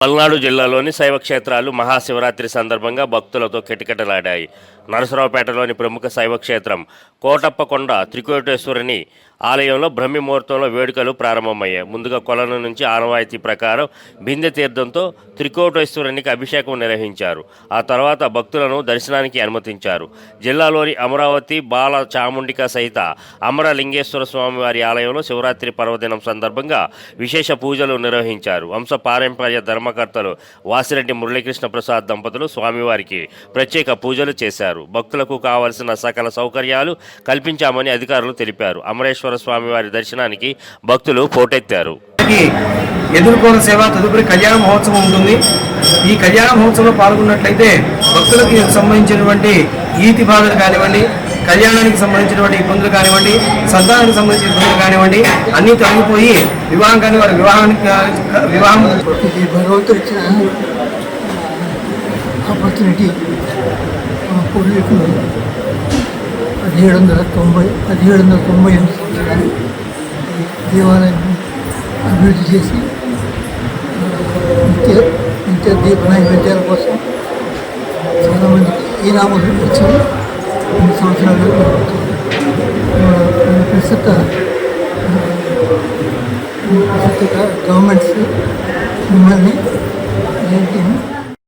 పల్నాడు జిల్లాలోని శైవ క్షేత్రాలు మహాశివరాత్రి సందర్భంగా భక్తులతో కిటకిటలాడాయి. నరసరావుపేటలోని ప్రముఖ శైవ క్షేత్రం కోటప్పకొండ త్రికోటేశ్వరుని ఆలయంలో బ్రహ్మి ముహూర్తంలో వేడుకలు ప్రారంభమయ్యాయి. ముందుగా కొలను నుంచి ఆనవాయితీ ప్రకారం బిందె తీర్థంతో త్రికోటేశ్వరునికి అభిషేకం నిర్వహించారు. ఆ తర్వాత భక్తులను దర్శనానికి అనుమతించారు. జిల్లాలోని అమరావతి బాల చాముండిక సహిత అమరలింగేశ్వర స్వామి వారి ఆలయంలో శివరాత్రి పర్వదినం సందర్భంగా విశేష పూజలు నిర్వహించారు. వంశ పారంపర్య ధర్మకర్తలు వాసిరెడ్డి మురళీకృష్ణ ప్రసాద్ దంపతులు స్వామివారికి ప్రత్యేక పూజలు చేశారు. భక్తులకు కావలసిన సకల సౌకర్యాలు కల్పించామని అధికారులు తెలిపారు. అమరేశ్వర స్వామివారి దర్శనానికి భక్తులు పోటెత్తారు. ఎదుర్కోన సేవ తదుపరి కళ్యాణ మహోత్సవం ఉంటుంది. ఈ కళ్యాణ మహోత్సవంలో పాల్గొన్నట్లయితే భక్తులకు సంబంధించినటువంటి ఈతి బాధలు కానివ్వండి కళ్యాణానికి సంబంధించినటువంటి ఇబ్బందులు కానివ్వండి సంతానానికి సంబంధించిన ఇబ్బందులు కానివ్వండి అన్నీ తొలగిపోయి వివాహం కాని వారి వివాహానికి వివాహం భగవంతుడు ఇచ్చిన ఆపర్చునిటీ మా పూర్వీకులు పదిహేడు వందల తొంభై పదిహేడు వందల తొంభై ఎనిమిది సంవత్సరాలు దేవాలయాన్ని అభివృద్ధి చేసి నిత్య నిత్య దీప నైవేద్యాల కోసం చాలామందికి ఈ నామలు వచ్చి ಸಂಸದರು ಪ್ರಸ್ತುತ ప్రస్తుత గవర్నమెంట్స్ మిమ్మల్ని ఏంటి